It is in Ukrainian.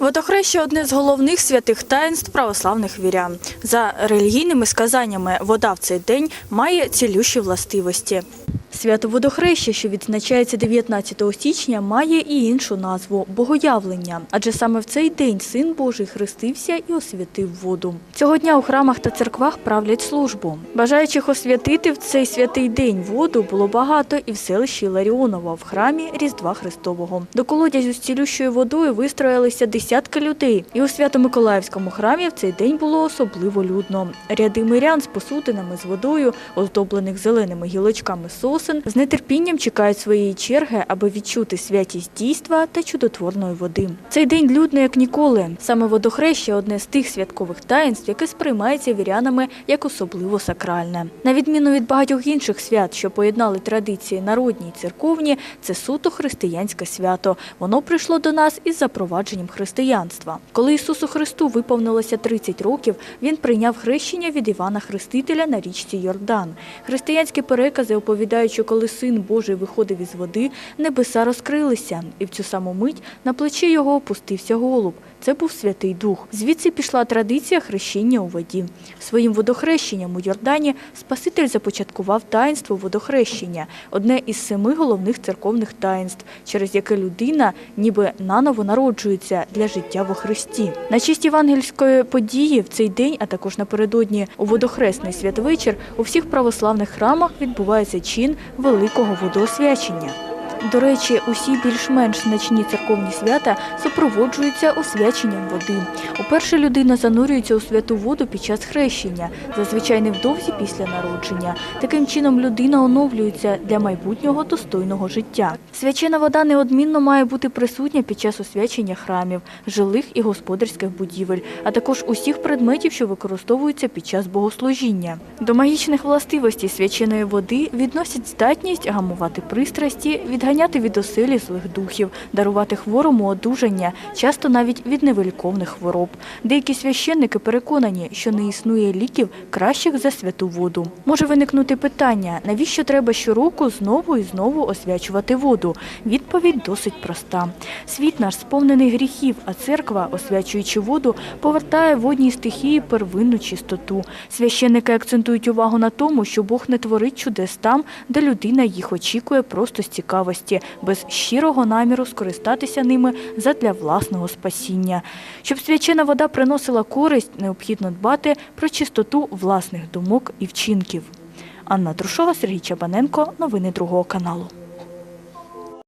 Водохреща одне з головних святих таїнств православних вірян. За релігійними сказаннями, вода в цей день має цілющі властивості. Свято водохреща, що відзначається 19 січня, має і іншу назву богоявлення, адже саме в цей день син Божий хрестився і освятив воду. Цього дня у храмах та церквах правлять службу. Бажаючих освятити в цей святий день воду було багато і в селищі Ларіонова в храмі Різдва Христового. До колодязю з цілющою водою вистроїлися десятки людей, і у Свято-Миколаївському храмі в цей день було особливо людно. Ряди мирян з посудинами з водою, оздоблених зеленими гілочками сосен, з нетерпінням чекають своєї черги, аби відчути святість дійства та чудотворної води. Цей день людний як ніколи. Саме водохреща одне з тих святкових таїнств, яке сприймається вірянами як особливо сакральне. На відміну від багатьох інших свят, що поєднали традиції народні й церковні, це суто християнське свято. Воно прийшло до нас із запровадженням християнства. Коли Ісусу Христу виповнилося 30 років, він прийняв хрещення від Івана Хрестителя на річці Йордан. Християнські перекази оповідають, що коли син Божий виходив із води, небеса розкрилися, і в цю саму мить на плечі його опустився голуб. Це був Святий Дух. Звідси пішла традиція хрещення у воді. Своїм водохрещенням у Йордані Спаситель започаткував таїнство водохрещення, одне із семи головних церковних таїнств, через яке людина ніби наново народжується для життя во Христі. На честь євангельської події в цей день, а також напередодні у водохресний святвечір, у всіх православних храмах відбувається чин великого водоосвячення. До речі, усі більш-менш значні церковні свята супроводжуються освяченням води. Уперше людина занурюється у святу воду під час хрещення, зазвичай невдовзі після народження. Таким чином людина оновлюється для майбутнього достойного життя. Свячена вода неодмінно має бути присутня під час освячення храмів, жилих і господарських будівель, а також усіх предметів, що використовуються під час богослужіння. До магічних властивостей свяченої води відносять здатність гамувати пристрасті, відганяти від оселі злих духів, дарувати хворому одужання, часто навіть від невиліковних хвороб. Деякі священники переконані, що не існує ліків кращих за святу воду. Може виникнути питання, навіщо треба щороку знову і знову освячувати воду? Відповідь досить проста. Світ наш сповнений гріхів, а церква, освячуючи воду, повертає водній стихії первинну чистоту. Священники акцентують увагу на тому, що Бог не творить чудес там, де людина їх очікує просто з цікавості, без щирого наміру скористатися ними задля власного спасіння. Щоб свячена вода приносила користь, необхідно дбати про чистоту власних думок і вчинків. Анна Трушова, Сергій Чабаненко. Новини другого каналу.